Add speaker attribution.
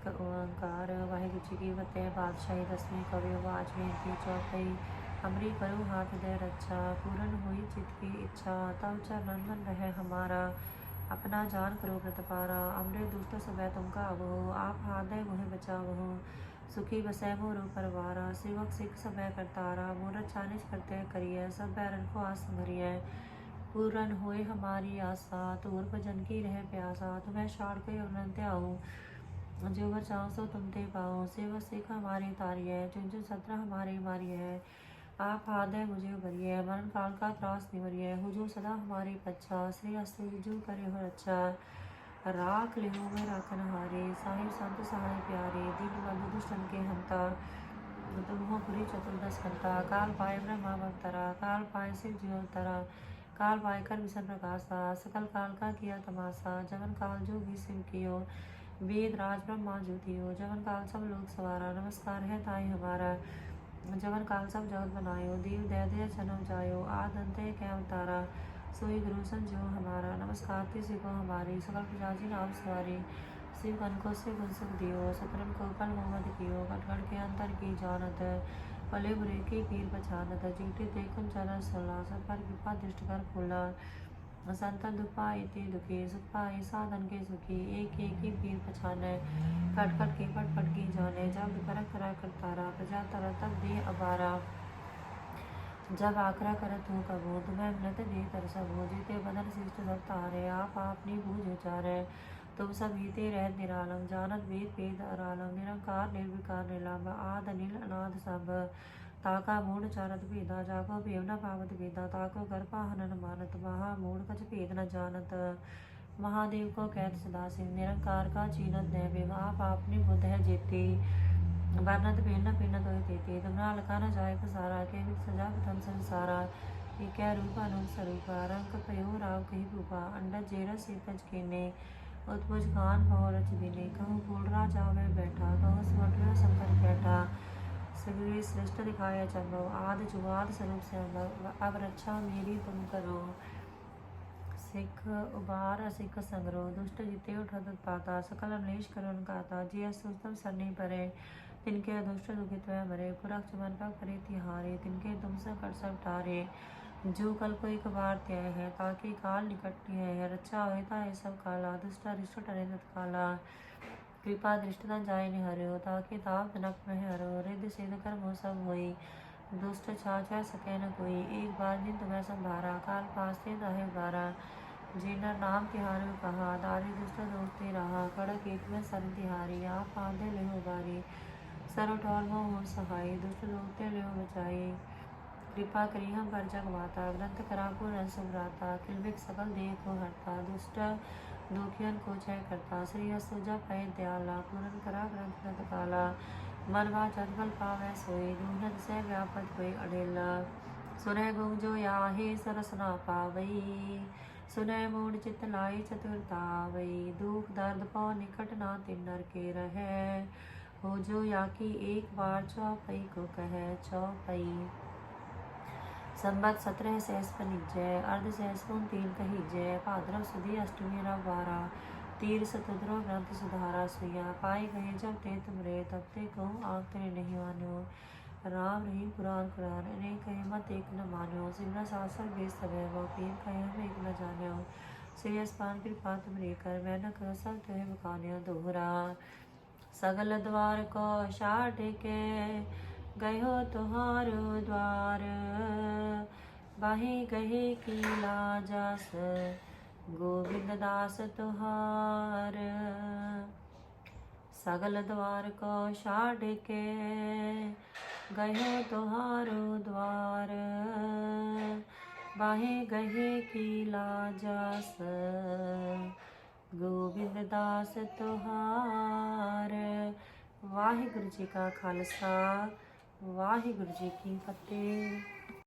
Speaker 1: ਇੱਕ ਓੰਕਾਰ ਵਾਹਿਗੁਰੂ ਜੀ ਕੀ ਫਤਿਹ ਬਾਦਸ਼ਾਹੀ ਦਸਵੀਂ ਕਵਿ ਆਵਾਜ਼ ਬੇਨਤੀ ਚੌਥੀ ਅਮਰੀ ਕਰੋ ਹਾਥ ਦੇ ਰੱਛਾ ਪੂਰਨ ਹੋਈ ਚਿਤ ਕੀ ਇੱਛਾ ਤਵ ਚਰਨ ਮਨ ਰਹਿ ਹਮਾਰਾ अपना जान करो प्रतपारा अमरे दुष्ट समय तुम काबो आप हाथ दे मोहे बचावो सुखी बसै मोरो परवारा सेवक सिख समय करतारा मूरत चानिश करते करिए सब बैरन को आस भरिए पूरन होए हमारी आशा तोर भजन की रह प्यासा तुम्हें छाड़ के अनंत आऊँ जो बचाओ सो तुम ते पाओ सेवक सिख हमारी तारी है चुन चुन सत्र हमारी मारी है आप हाथ है मुझे भरिए मरण काल का त्रास निवरिए हुजू सदा हमारी पच्छा श्री अस्तु हुजू करे हो अच्छा राख लिहो में राखन हारे साहिब संत सहाय प्यारे दीन बंधु दुष्टन के हंता तुम हो पुरी चतुर्दश हंता काल पाए ब्रह्मा अवतरा काल पाए शिव जीव तरा काल पाए कर विषण प्रकाशा सकल काल का किया तमाशा जवन काल जो भी शिव कियो वेद राज ब्रह्मा ज्योतियो जवन काल सब लोग सवारा नमस्कार है ताई हमारा जवन काल सब जगत बनायो देव दया दया जन्म जायो आद अंत क्या अवतारा सोई गुरु संजो हमारा नमस्कार तिसी को हमारी सकल प्रजाजी नाम सवारी शिव कन को से गुण सुख दियो सतरन को कल मोहम्मद कियो कटकट के अंतर की जानत भले बुरे की पीर पछानत जीते देखन चलन सला सब पर कृपा दृष्ट कर फूला दुख पाए ते दुखी सुख साधन के सुखी, एक एक ही पीर पछाने। कट कट के पट पट की जाने, जब करक करा करतारा प्रजा तर तब दे अबारा। जब आकरा करत हूँ कबो, तुम्हें मृत दे तर सब, जीते बदन शिष्ट सब तारे, आप अपनी बूझ उचारे। तुम सब हीते रह निरालम, जानत वेद वेद अरालम, निरंकार निर्विकार निलंब आद अनिल अनाद सब। తాకా మూడు చారత్ భేద జాకోబు యమున పావతి భేద తాకు గర్భాహనన్ మానత మహా మూడు కచ भेदन जानत महादेव को कहत सदा सिंह निरंकार का चीनत दैव आप आपने बुद्ध है जेते वर्णत भिन्न भिन्न तो तेते तमरा लका न जाय पसारा के सजा प्रथम संसारा एक है रूप अनुप स्वरूप रंग पयो राव कही भूपा अंडा जेरा सिपज केने उत्पुज खान भव रच दिने कहूँ बोल राजा वे बैठा कहूँ स्वट शंकर बैठा सगरे श्रेष्ठ दिखाया चंद्रो आद जुगाद स्वरूप से अब रक्षा मेरी तुम करो सिख उबार सिख संग्रो दुष्ट जिते उठत पाता सकल अमलेश करुण काता जी सुतम सरनी परे तिनके दुष्ट दुखित वह मरे पुरख चमन का करे तिहारे तिनके तुम से कर सब टारे जो कल को एक बार त्याय है ताकि काल निकट है रक्षा होता है सब काला दुष्ट रिष्ट टरे तत्काला કૃપા દૃષ્ટના ਜਾਏ હર્યો તાકે તાપ જનક મહ હરો રિદ્ધ સિદ્ધ કર્મ સબ હોઈ ਦੁਸ਼ਟ ਛਾਛੈ ਸਕੈ ਨ ਕੋਈ। ਏਕ ਬਾਰ ਦਿਨ ਤੁਮੈ ਸੰਭਾਰਾ ਕਾਲ ਪਾਸੇ ਨਾਹਿ ਬਾਰਾ ਜਿਨਰ ਨਾਮ ਤਿਹਾਰ ਵਿੱਚ ਕਹਾ, ਦਾਰੀ ਦੁਸ਼ਟ ਦੋਸਤੇ ਰਹਾ। ਕੜਕ ਏਕ ਮੈਂ ਸਰਨ ਤਿਹਾਰੀ, ਆਪ ਆਂਦੇ ਲਿਓ ਬਾਰੀ ਸਰਵ ਟੋਲ ਮੋਹ ਸਹਾਈ, ਦੁਸ਼ਟ ਦੋਸਤੇ ਲਿਓ ਬਚਾਈ। कृपा करी हम पर जग माता ग्रंथ करा पूर्ण सुभ्राता किलबिक सकल देह को हरता दुष्ट दुखियन को जय करता श्री सुजा पै दयाला पूरन करा ग्रंथ नत काला मनवा जगल पावै सोई दूनद से व्यापत हुई अडेला सुनय गुंजो याहे सरस ना पावई सुनय मूड चित लाई चतुरता वई दुख दर्द पौ निकट ना तिन नर के रहे हो जो या की एक बार चौपई को कहे चौपई संबत सत्रह सहस पनिजय अर्ध सहस पुन तीन कहीजय भाद्रव सुधी अष्टमी रव बारह तीर सतुद्रो ग्रंथ सुधारा सुया पाए गए जब ते तुमरे तब ते कहूँ आग तेरे नहीं मानो राम रही पुराण कुरान अनेक कहे मत एक न मानो सिमरा शास्त्र बेस समय वो पीर कहे हम एक न जानो श्री अस्पान कृपा तुम कर मैं न करो सब तुहे बखाने दोहरा सगल द्वार को शाट के गए हो तुहारो द्वार बाहे गहे की लाजास गोविंद दास तुहार सगल द्वार को छाड़ के गए हो तुहारो द्वार बाहे गहे की लाजास ਗੋਬਿੰਦ ਦਾਸ ਤੁਹਾਰ ਵਾਹਿਗੁਰੂ ਜੀ ਕਾ ਖਾਲਸਾ ਵਾਹਿਗੁਰੂ ਜੀ ਕੀ ਫਤਿਹ।